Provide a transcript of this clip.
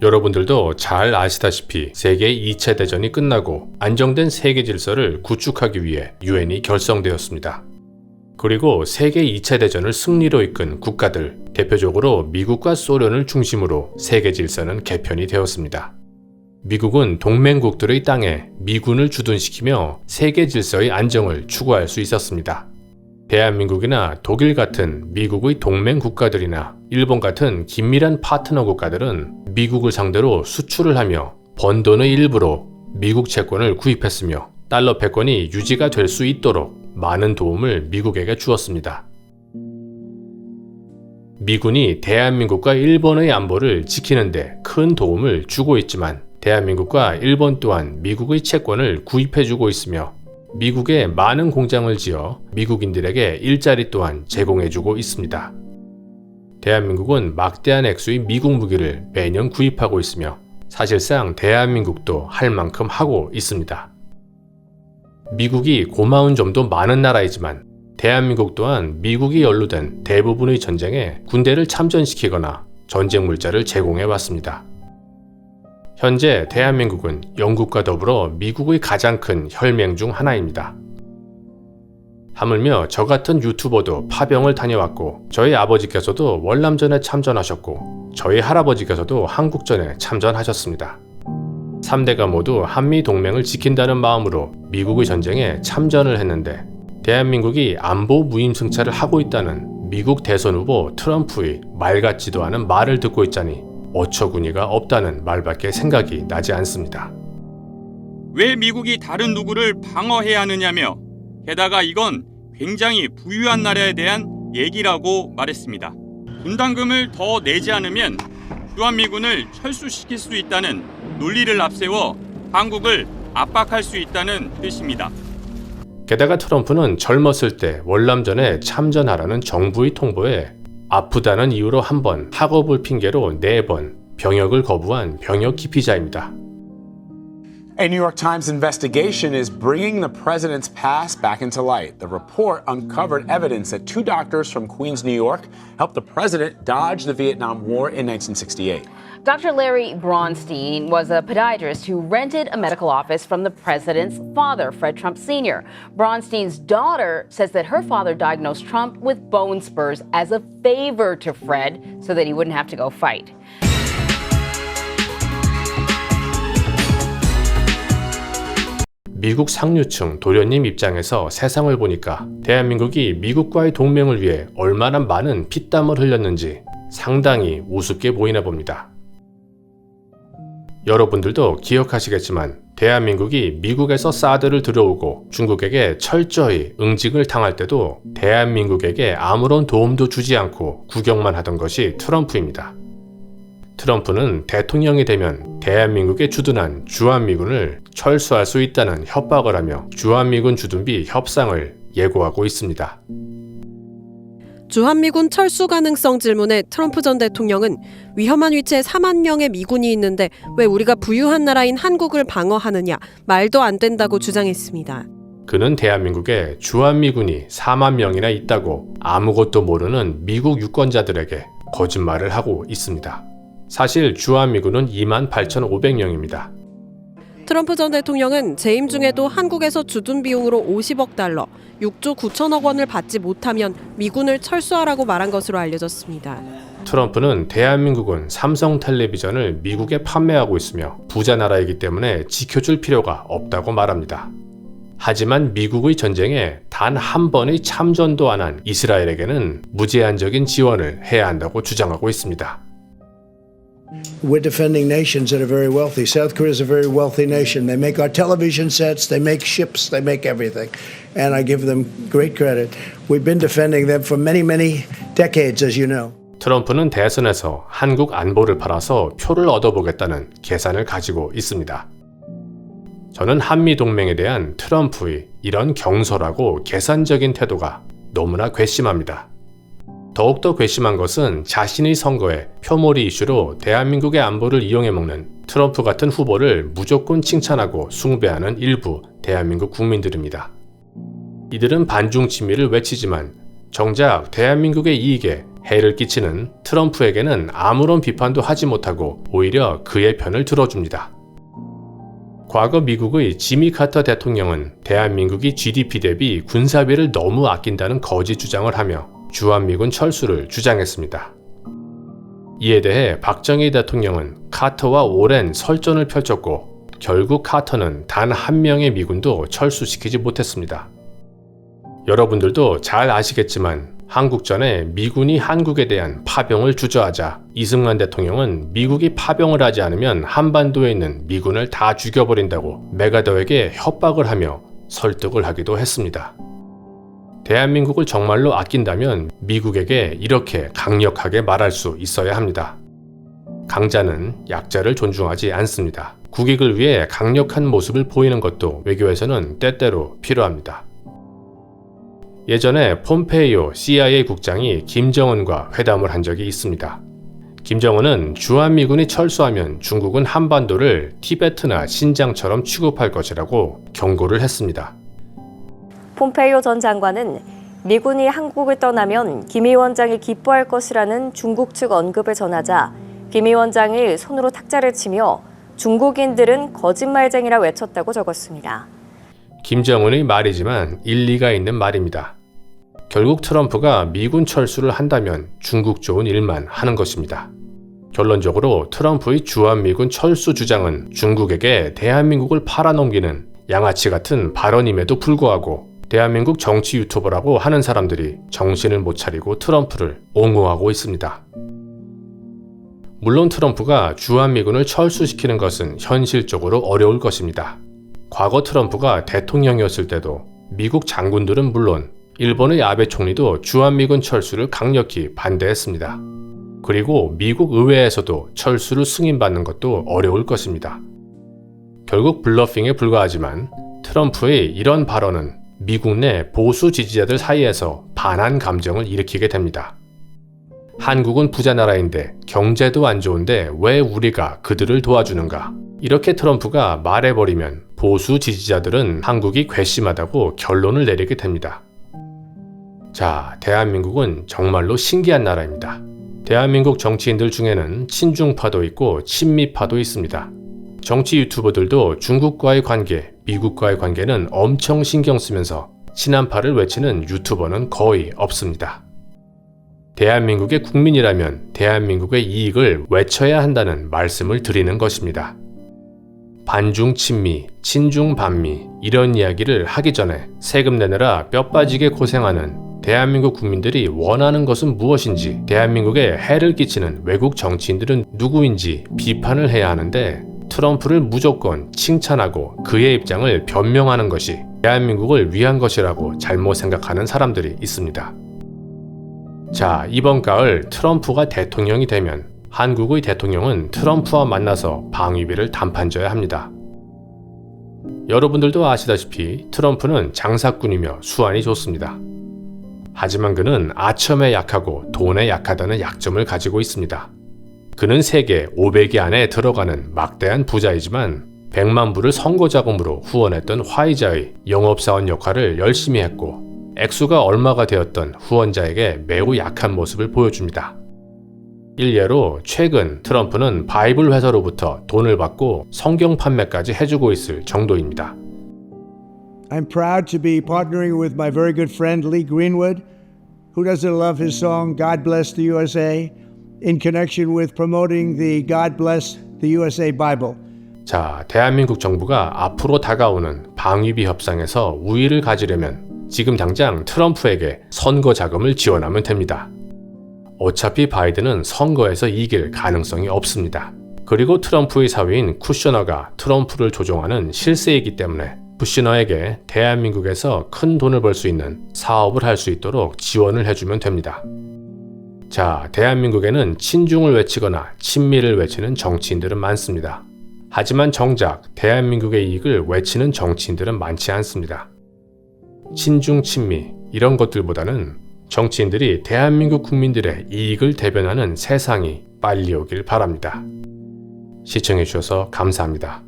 여러분들도 잘 아시다시피 세계 2차 대전이 끝나고 안정된 세계 질서를 구축하기 위해 유엔이 결성되었습니다. 그리고 세계 2차 대전을 승리로 이끈 국가들, 대표적으로 미국과 소련을 중심으로 세계 질서는 개편이 되었습니다. 미국은 동맹국들의 땅에 미군을 주둔시키며 세계 질서의 안정을 추구할 수 있었습니다. 대한민국이나 독일 같은 미국의 동맹 국가들이나 일본 같은 긴밀한 파트너 국가들은 미국을 상대로 수출을 하며 번 돈의 일부로 미국 채권을 구입했으며 달러 패권이 유지가 될 수 있도록 많은 도움을 미국에게 주었습니다. 미군이 대한민국과 일본의 안보를 지키는데 큰 도움을 주고 있지만 대한민국과 일본 또한 미국의 채권을 구입해주고 있으며 미국에 많은 공장을 지어 미국인들에게 일자리 또한 제공해주고 있습니다. 대한민국은 막대한 액수의 미국 무기를 매년 구입하고 있으며 사실상 대한민국도 할 만큼 하고 있습니다. 미국이 고마운 점도 많은 나라이지만 대한민국 또한 미국이 연루된 대부분의 전쟁에 군대를 참전시키거나 전쟁 물자를 제공해 왔습니다. 현재 대한민국은 영국과 더불어 미국의 가장 큰 혈맹 중 하나입니다. 하물며 저 같은 유튜버도 파병을 다녀왔고 저희 아버지께서도 월남전에 참전하셨고 저희 할아버지께서도 한국전에 참전하셨습니다. 3대가 모두 한미 동맹을 지킨다는 마음으로 미국의 전쟁에 참전을 했는데 대한민국이 안보 무임승차를 하고 있다는 미국 대선 후보 트럼프의 말 같지도 않은 말을 듣고 있자니 어처구니가 없다는 말밖에 생각이 나지 않습니다. 왜 미국이 다른 누구를 방어해야 하느냐며 게다가 이건 굉장히 부유한 나라에 대한 얘기라고 말했습니다. 분담금을 더 내지 않으면 주한미군을 철수시킬 수 있다는 논리를 앞세워 한국을 압박할 수 있다는 뜻입니다. 게다가 트럼프는 젊었을 때 월남전에 참전하라는 정부의 통보에 아프다는 이유로 한 번, 학업을 핑계로 네 번 병역을 거부한 병역 기피자입니다. A New York Times investigation is bringing the president's past back into light. The report uncovered evidence that two doctors from Queens, New York, helped the president dodge the Vietnam War in 1968. Dr. Larry Bronstein was a podiatrist who rented a medical office from the president's father, Fred Trump Sr. Bronstein's daughter says that her father diagnosed Trump with bone spurs as a favor to Fred so that he wouldn't have to go fight. 미국 상류층 도련님 입장에서 세상을 보니까 대한민국이 미국과의 동맹을 위해 얼마나 많은 피땀을 흘렸는지 상당히 우습게 보이나 봅니다. 여러분들도 기억하시겠지만 대한민국이 미국에서 사드를 들여오고 중국에게 철저히 응징을 당할 때도 대한민국에게 아무런 도움도 주지 않고 구경만 하던 것이 트럼프입니다. 트럼프는 대통령이 되면 대한민국에 주둔한 주한미군을 철수할 수 있다는 협박을 하며 주한미군 주둔비 협상을 예고하고 있습니다. 주한미군 철수 가능성 질문에 트럼프 전 대통령은 위험한 위치에 4만 명의 미군이 있는데 왜 우리가 부유한 나라인 한국을 방어하느냐 말도 안 된다고 주장했습니다. 그는 대한민국에 주한미군이 4만 명이나 있다고 아무것도 모르는 미국 유권자들에게 거짓말을 하고 있습니다. 사실 주한미군은 2만 8,500명입니다. 트럼프 전 대통령은 재임 중에도 한국에서 주둔 비용으로 50억 달러, 6조 9천억 원을 받지 못하면 미군을 철수하라고 말한 것으로 알려졌습니다. 트럼프는 대한민국은 삼성 텔레비전을 미국에 판매하고 있으며 부자 나라이기 때문에 지켜줄 필요가 없다고 말합니다. 하지만 미국의 전쟁에 단 한 번의 참전도 안 한 이스라엘에게는 무제한적인 지원을 해야 한다고 주장하고 있습니다. We're defending nations that are very wealthy. South Korea is a very wealthy nation. They make our television sets, they make ships, they make everything. And I give them great credit. We've been defending them for many, many decades, as you know. 트럼프는 대선에서 한국 안보를 팔아서 표를 얻어보겠다는 계산을 가지고 있습니다. 저는 한미 동맹에 대한 트럼프의 이런 경솔하고 계산적인 태도가 너무나 괘씸합니다. 더욱더 괘씸한 것은 자신의 선거에 표몰이 이슈로 대한민국의 안보를 이용해 먹는 트럼프 같은 후보를 무조건 칭찬하고 숭배하는 일부 대한민국 국민들입니다. 이들은 반중 친미를 외치지만 정작 대한민국의 이익에 해를 끼치는 트럼프에게는 아무런 비판도 하지 못하고 오히려 그의 편을 들어줍니다. 과거 미국의 지미 카터 대통령은 대한민국이 GDP 대비 군사비를 너무 아낀다는 거짓 주장을 하며 주한미군 철수를 주장했습니다. 이에 대해 박정희 대통령은 카터와 오랜 설전을 펼쳤고 결국 카터는 단 한 명의 미군도 철수시키지 못했습니다. 여러분들도 잘 아시겠지만 한국 전에 미군이 한국에 대한 파병을 주저하자 이승만 대통령은 미국이 파병을 하지 않으면 한반도에 있는 미군을 다 죽여버린다고 메가더에게 협박을 하며 설득을 하기도 했습니다. 대한민국을 정말로 아낀다면 미국에게 이렇게 강력하게 말할 수 있어야 합니다. 강자는 약자를 존중하지 않습니다. 국익을 위해 강력한 모습을 보이는 것도 외교에서는 때때로 필요합니다. 예전에 폼페이오 CIA 국장이 김정은과 회담을 한 적이 있습니다. 김정은은 주한미군이 철수하면 중국은 한반도를 티베트나 신장처럼 취급할 것이라고 경고를 했습니다. 폼페이오 전 장관은 미군이 한국을 떠나면 김 위원장이 기뻐할 것이라는 중국 측 언급을 전하자 김 위원장이 손으로 탁자를 치며 중국인들은 거짓말쟁이라 외쳤다고 적었습니다. 김정은의 말이지만 일리가 있는 말입니다. 결국 트럼프가 미군 철수를 한다면 중국 좋은 일만 하는 것입니다. 결론적으로 트럼프의 주한미군 철수 주장은 중국에게 대한민국을 팔아넘기는 양아치 같은 발언임에도 불구하고 대한민국 정치 유튜버라고 하는 사람들이 정신을 못 차리고 트럼프를 옹호하고 있습니다. 물론 트럼프가 주한미군을 철수시키는 것은 현실적으로 어려울 것입니다. 과거 트럼프가 대통령이었을 때도 미국 장군들은 물론 일본의 아베 총리도 주한미군 철수를 강력히 반대했습니다. 그리고 미국 의회에서도 철수를 승인받는 것도 어려울 것입니다. 결국 블러핑에 불과하지만 트럼프의 이런 발언은 미국 내 보수 지지자들 사이에서 반한 감정을 일으키게 됩니다. 한국은 부자 나라인데 경제도 안 좋은데 왜 우리가 그들을 도와주는가? 이렇게 트럼프가 말해버리면 보수 지지자들은 한국이 괘씸하다고 결론을 내리게 됩니다. 자, 대한민국은 정말로 신기한 나라입니다. 대한민국 정치인들 중에는 친중파도 있고 친미파도 있습니다. 정치 유튜버들도 중국과의 관계, 미국과의 관계는 엄청 신경 쓰면서 친한파를 외치는 유튜버는 거의 없습니다. 대한민국의 국민이라면 대한민국의 이익을 외쳐야 한다는 말씀을 드리는 것입니다. 반중 친미, 친중 반미 이런 이야기를 하기 전에 세금 내느라 뼈 빠지게 고생하는 대한민국 국민들이 원하는 것은 무엇인지 대한민국에 해를 끼치는 외국 정치인들은 누구인지 비판을 해야 하는데 트럼프를 무조건 칭찬하고 그의 입장을 변명하는 것이 대한민국을 위한 것이라고 잘못 생각하는 사람들이 있습니다. 자, 이번 가을 트럼프가 대통령이 되면 한국의 대통령은 트럼프와 만나서 방위비를 담판져야 합니다. 여러분들도 아시다시피 트럼프는 장사꾼이며 수완이 좋습니다. 하지만 그는 아첨에 약하고 돈에 약하다는 약점을 가지고 있습니다. 그는 세계 500위 안에 들어가는 막대한 부자이지만 100만 불을 선거 자금으로 후원했던 화이자의 영업사원 역할을 열심히 했고 액수가 얼마가 되었던 후원자에게 매우 약한 모습을 보여줍니다. 일례로 최근 트럼프는 바이블 회사로부터 돈을 받고 성경 판매까지 해주고 있을 정도입니다. I'm proud to be partnering with my very good friend Lee Greenwood, who doesn't love his song God Bless the USA, in connection with promoting the God Bless the USA Bible. 자, 대한민국 정부가 앞으로 다가오는 방위비 협상에서 우위를 가지려면 지금 당장 트럼프에게 선거 자금을 지원하면 됩니다. 어차피 바이든은 선거에서 이길 가능성이 없습니다. 그리고 트럼프의 사위인 쿠셔너가 트럼프를 조종하는 실세이기 때문에 쿠셔너에게 대한민국에서 큰 돈을 벌 수 있는 사업을 할 수 있도록 지원을 해주면 됩니다. 자, 대한민국에는 친중을 외치거나 친미를 외치는 정치인들은 많습니다. 하지만 정작 대한민국의 이익을 외치는 정치인들은 많지 않습니다. 친중 친미 이런 것들보다는 정치인들이 대한민국 국민들의 이익을 대변하는 세상이 빨리 오길 바랍니다. 시청해주셔서 감사합니다.